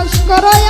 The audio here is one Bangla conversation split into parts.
প্রকাশ করো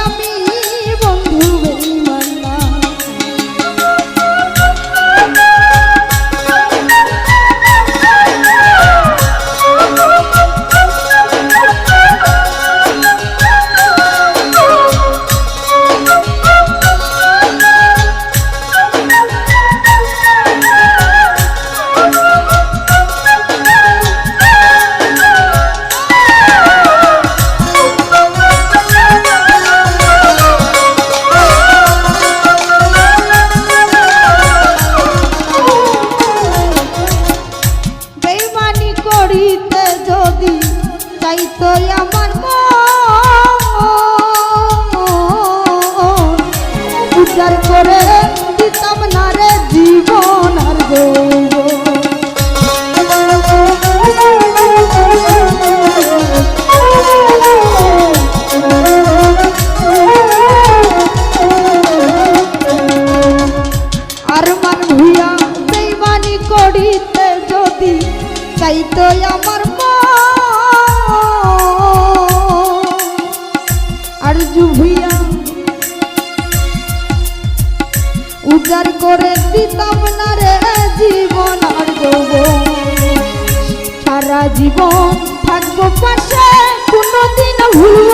Woo!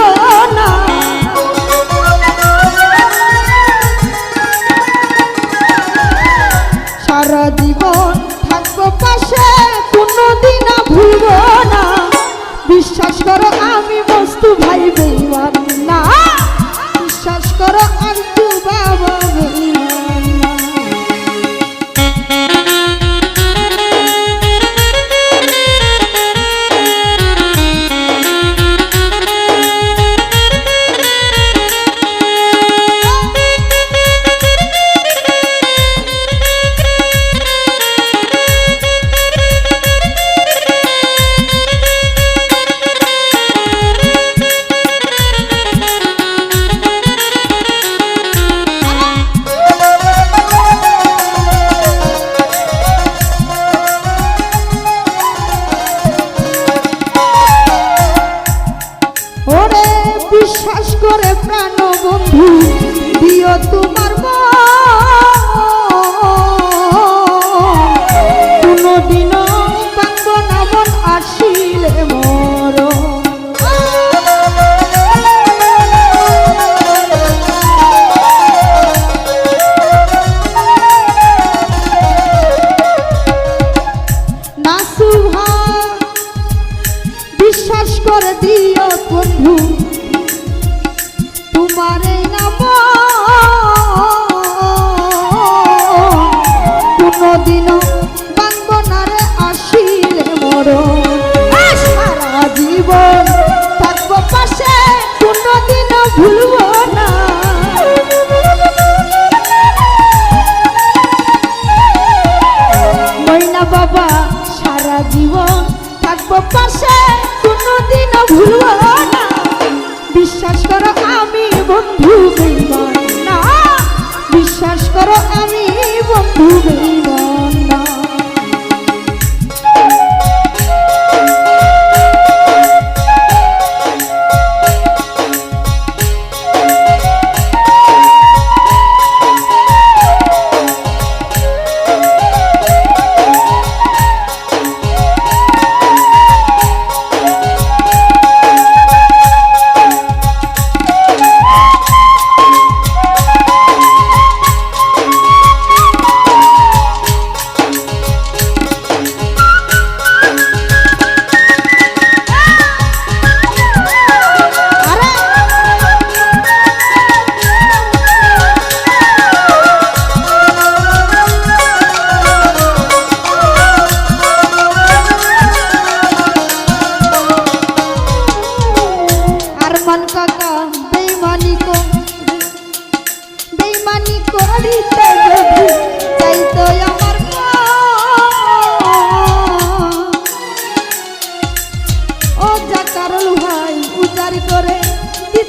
বিশ্বাস করে দিও বন্ধু। তোমারে আরও আমি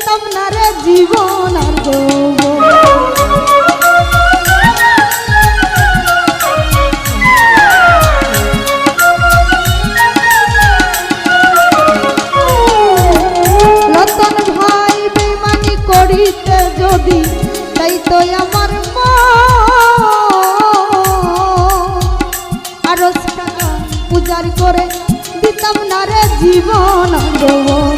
পেতাম না রে জীবন আর যৌব রতন ভাই বেমানি করিতে যদি তাই তো পূজার করে দিতাম না রে জীবন যৌব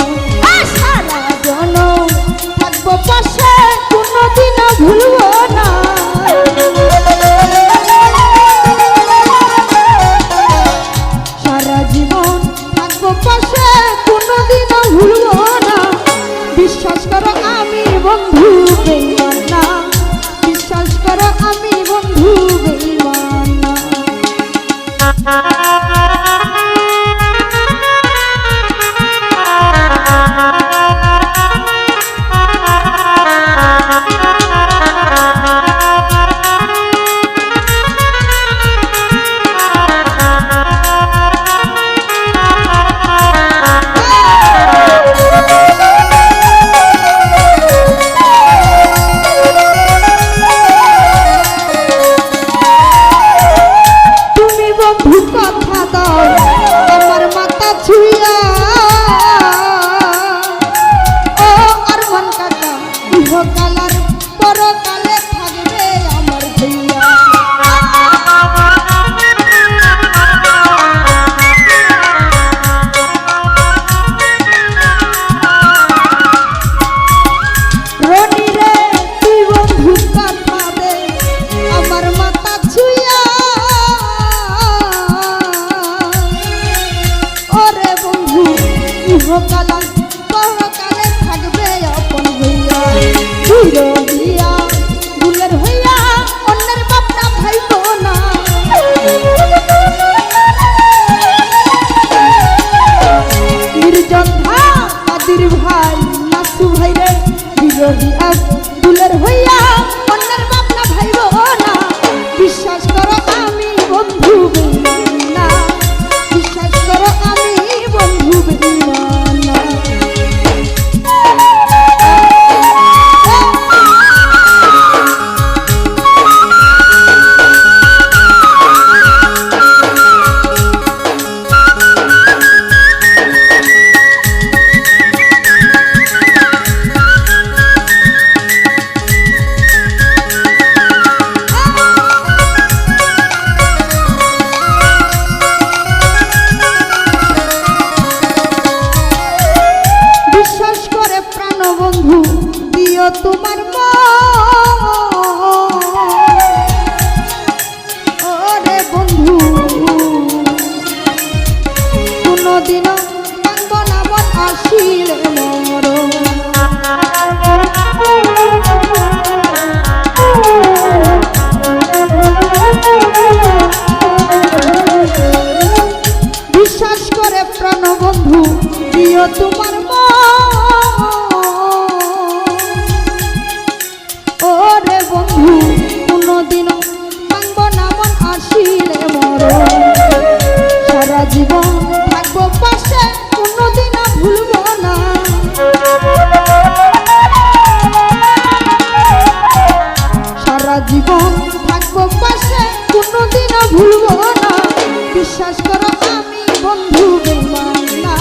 বিশ্বাস করো আমি বন্ধু বেমান না।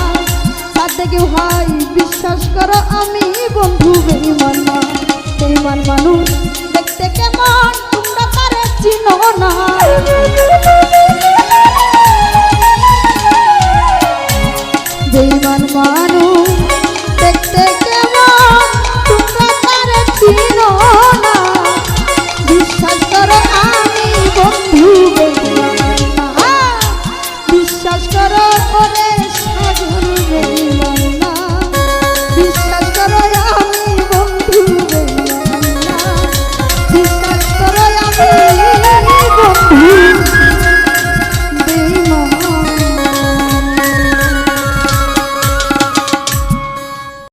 তাতে কেউ হয় বিশ্বাস করো আমি বন্ধু বেমান না। বেমান মানুষ দেখতে কেমন?